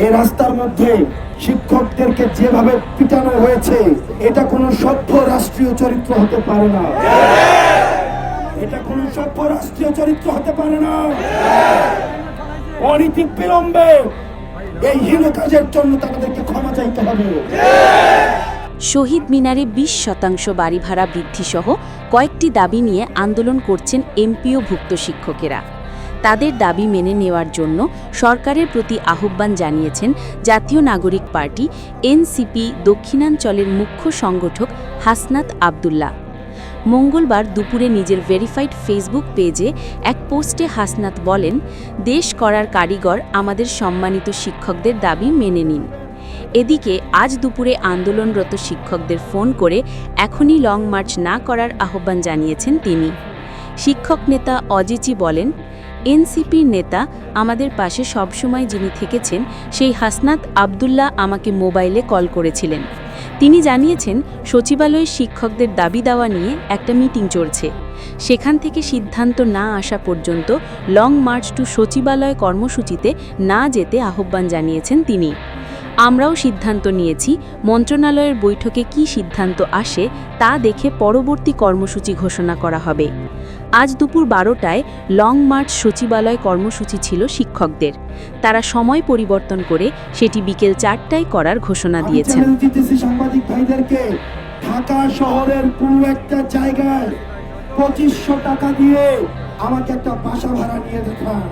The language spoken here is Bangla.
এই রাস্তার মধ্যে শিক্ষকদেরকে যেভাবে পিটানো হয়েছে, এটা কোনো সভ্য রাষ্ট্রীয় চরিত্র হতে পারে না। এটা কোনো সভ্য রাষ্ট্রীয় চরিত্র হতে পারে না। অনীতি বিলম্বে এই হীন কাজের জন্য তাদেরকে ক্ষমা চাইতে হবে। শহীদ মিনারে বিশ শতাংশ বাড়ি ভাড়া বৃদ্ধিসহ কয়েকটি দাবি নিয়ে আন্দোলন করছেন এমপিওভুক্ত শিক্ষকেরা। তাদের দাবি মেনে নেওয়ার জন্য সরকারের প্রতি আহ্বান জানিয়েছেন জাতীয় নাগরিক পার্টি, এনসিপি, দক্ষিণাঞ্চলের মুখ্য সংগঠক হাসনাত আবদুল্লাহ। মঙ্গলবার দুপুরে নিজের ভেরিফাইড ফেসবুক পেজে এক পোস্টে হাসনাত বলেন, দেশ করার কারিগর আমাদের সম্মানিত শিক্ষকদের দাবি মেনে নিন। এদিকে, আজ দুপুরে আন্দোলনরত শিক্ষকদের ফোন করে এখনই লং মার্চ না করার আহ্বান জানিয়েছেন তিনি। শিক্ষক নেতা অজিচি বলেন এনসিপির নেতা আমাদের পাশে সবসময় যিনি থেকেছেন, সেই হাসনাত আবদুল্লাহ আমাকে মোবাইলে কল করেছিলেন। তিনি জানিয়েছেন, সচিবালয়ের শিক্ষকদের দাবি দেওয়া নিয়ে একটা মিটিং চলছে। সেখান থেকে সিদ্ধান্ত না আসা পর্যন্ত লং মার্চ টু সচিবালয় কর্মসূচিতে না যেতে আহ্বান জানিয়েছেন তিনি। আমরাও সিদ্ধান্ত নিয়েছি মন্ত্রণালয়ের বৈঠকে কী সিদ্ধান্ত আসে তা দেখে পরবর্তী কর্মসূচি ঘোষণা করা হবে। আজ দুপুর বারোটায় লং মার্চ সচিবালয় কর্মসূচি ছিল শিক্ষকদের। তারা সময় পরিবর্তন করে সেটি বিকেল চারটায় করার ঘোষণা দিয়েছেন। ঢাকা শহরের কোনো একটা জায়গায় পঁচিশশো টাকা দিয়ে আমাকে একটা বাসা ভাড়া নিয়ে দেখান।